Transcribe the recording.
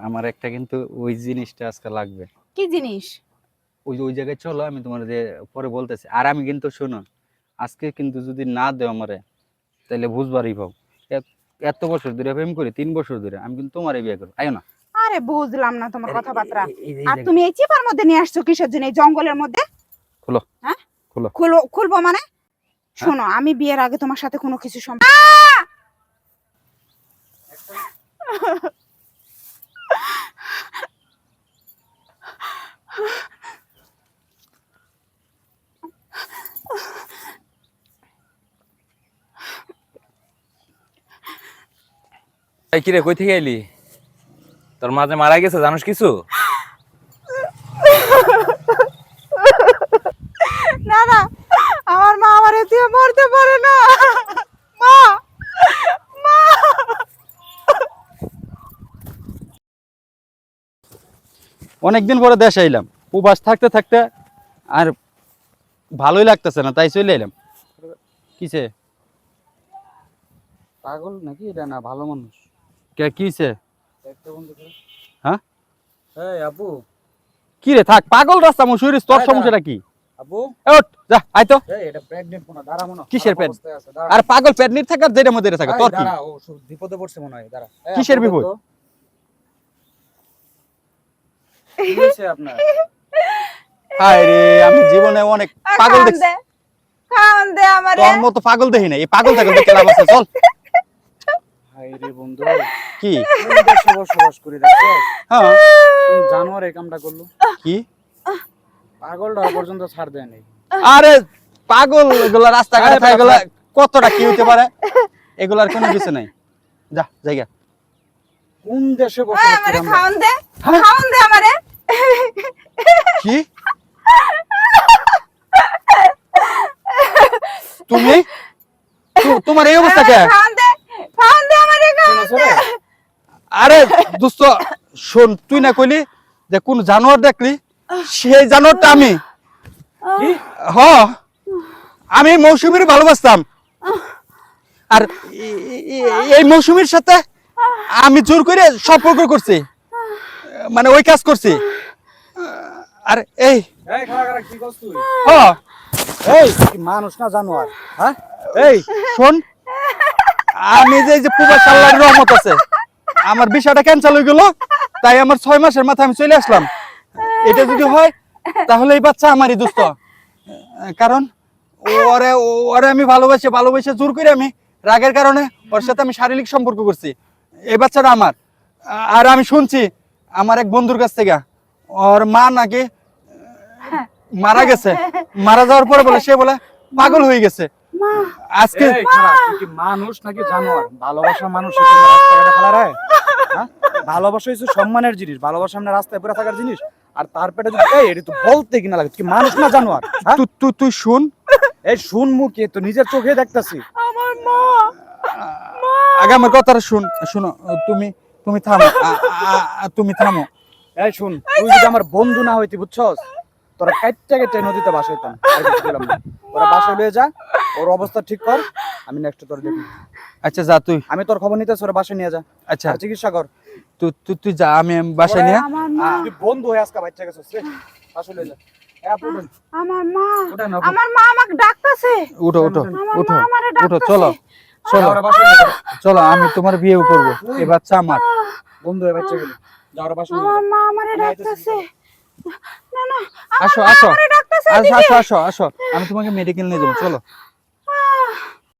আমার একটা কিন্তু ওই জিনিসটা আজকে লাগবে। কি জিনিস? ওই ওই জায়গায় চলো আমি তোমার যে পরে বলতেছি। আর আমি কিন্তু শোনো আজকে কিন্তু যদি না দেও আমারে তাহলে বুঝবারই পাও। এত- এত বছর ধরে প্রেম করি তিন বছর ধরে আমি কিন্তু তোমারই বিয়ে করব। আয়ো না। আরে বুঝলাম না তোমার কথাবার্তা। আর তুমি এই চিপার মধ্যে নিয়ে আসছো কিসের জন্য? এই জঙ্গলের মধ্যে? খুলো। হ্যাঁ? খুলো। খুলো খুলবো মানে? শোনো আমি বিয়ের আগে তোমার সাথে কোনো কিছু সম্পর্ক এই কিরে কই থেকে এলি? তোর মাঝে মারা গেছে জানোস কিছু? না না আমার মা আমার এতিয়ে মরতে পারে না। মা মা। অনেকদিন পরে দেশ আইলাম। প্রবাস থাকতে থাকতে আর ভালোই লাগতেছে না তাই চলে এলাম। কিসে? পাগল নাকি এটা না ভালো মানুষ। কে কিসে হ্যাঁ? এই আবু কি রে থাক পাগল রাস্তা মো শরীর তোর সমস্যাটা কি? আবু এ ওঠ যা আই তো। এই এটা দাঁড়া মনে। কিসের। আর পাগল নিয়ে থাকার যেটা মধ্যে থাকা তোর কি? দাঁড়া, ও বিপদে পড়ছে মনে হয় দাঁড়া। কিসের বিপদ? তো? কি হয়েছে আপনার? হায় রে আমি জীবনে অনেক পাগল দেখছি। দে খাওন দে আমারে। তোর মতো পাগল দেখি না এই পাগল থাকলে দেখে লাভ আছে চল। হাই বন্ধু। কি? দেশে বসবাস করে দেখছ? হ্যাঁ। জানোয়ার এই কামটা করল। কি? পাগলটা পর্যন্ত ছাড় দেয় নাই। আরে পাগল এগুলা রাস্তাঘাটে থাকে এগুলা কতটা কি হতে পারে? এগুলার কোনো কিছু নাই। যা জায়গা। কোন দেশে বসবাস করে আমরা? খাওন দে। হ্যাঁ? খাওন দে আমারে। কি? তুমি? তোমার এই অবস্থা কে খাওন দে খাওন দে আমারে খাওন শোনো, শোনো। আরে দোস্ত শোন তুই না কইলি যে কোন জানোয়ার দেখলি? সেই জানোয়ারটা আমি। হ আমি মৌসুমীর ভালোবাসতাম। আর এই মৌসুমীর সাথে আমি জোর করে সম্পর্ক করছি। মানে ওই কাজ করছি। আর এই এই হ। মানুষ না জানোয়ার হ্যাঁ? এই শোন আমি যে যে প্রবাস আল্লাহর রহমত আছে আমার বিষয়টা ক্যান্সেল হয়ে গেল তাই আমার ছয় মাসের মাথায় আমি চলে আসলাম। এটা যদি হয় তাহলে এই বাচ্চা আমারই দোস্ত কারণ ওরে ওরে আমি ভালোবাসি ভালোবাসে জোর করে আমি রাগের কারণে ওর সাথে আমি শারীরিক সম্পর্ক করছি। এই বাচ্চাটা আমার। আর আমি শুনছি আমার এক বন্ধুর কাছ থেকে ওর মা নাকি মারা গেছে। মারা যাওয়ার পরে বলে সে বলে পাগল হয়ে গেছে। আজকে কি মানুষ নাকি জানোয়ার? ভালোবাসা মানুষ ফেলা হ্যাঁ? ভালোবাসা হচ্ছে সম্মানের জিনিস ভালোবাসা আমরা রাস্তায় পড়ে থাকার জিনিস। আর তার পেটে যদি এই এটা তো বলতে কিনা লাগে? কি মানুষ না জানোয়ার? হ্যাঁ? তুই তুই তুই শুন। এই শুন মুখে তো নিজের চোখে দেখতাছি। আমার মা আগে আমার কথাটা শুন শুনো তুমি তুমি থামো। তুমি থামো। এই শুন তুই যদি আমার বন্ধু না হইতি বুঝছস? তোরা কাইটটা কেটে নদীতে বাসাইতাম না। বাসায় লয়ে যা ওর অবস্থা ঠিক কর আমি নেক্সট তোর দেখি। আচ্ছা যা তুই। আমি তোর খবর নিতে ওরা বাসায় নিয়ে যা। আচ্ছা। চিকিৎসা কর। তুই তুই তুই যা আমি বাসায় নিয়ে তুই বন্ধু হয়ে আজকে বাচ্চা গেছিস রে বাসায় লয়ে যা। আমার মা। আমার মা আমাকে ডাকতাছে। উঠো উঠো উঠো উঠো চলো চলো। চলো আমি তোমার বিয়েও করব। এ বাচ্চা আমার। বন্ধু হয়ে বাচ্চা গেলি। যা বাসায় আমার মা আমারে। ডাকতাছে। আসো আসো। আসো আসো আসো আমি তোমাকে মেডিকেল নিয়ে যাব চলো।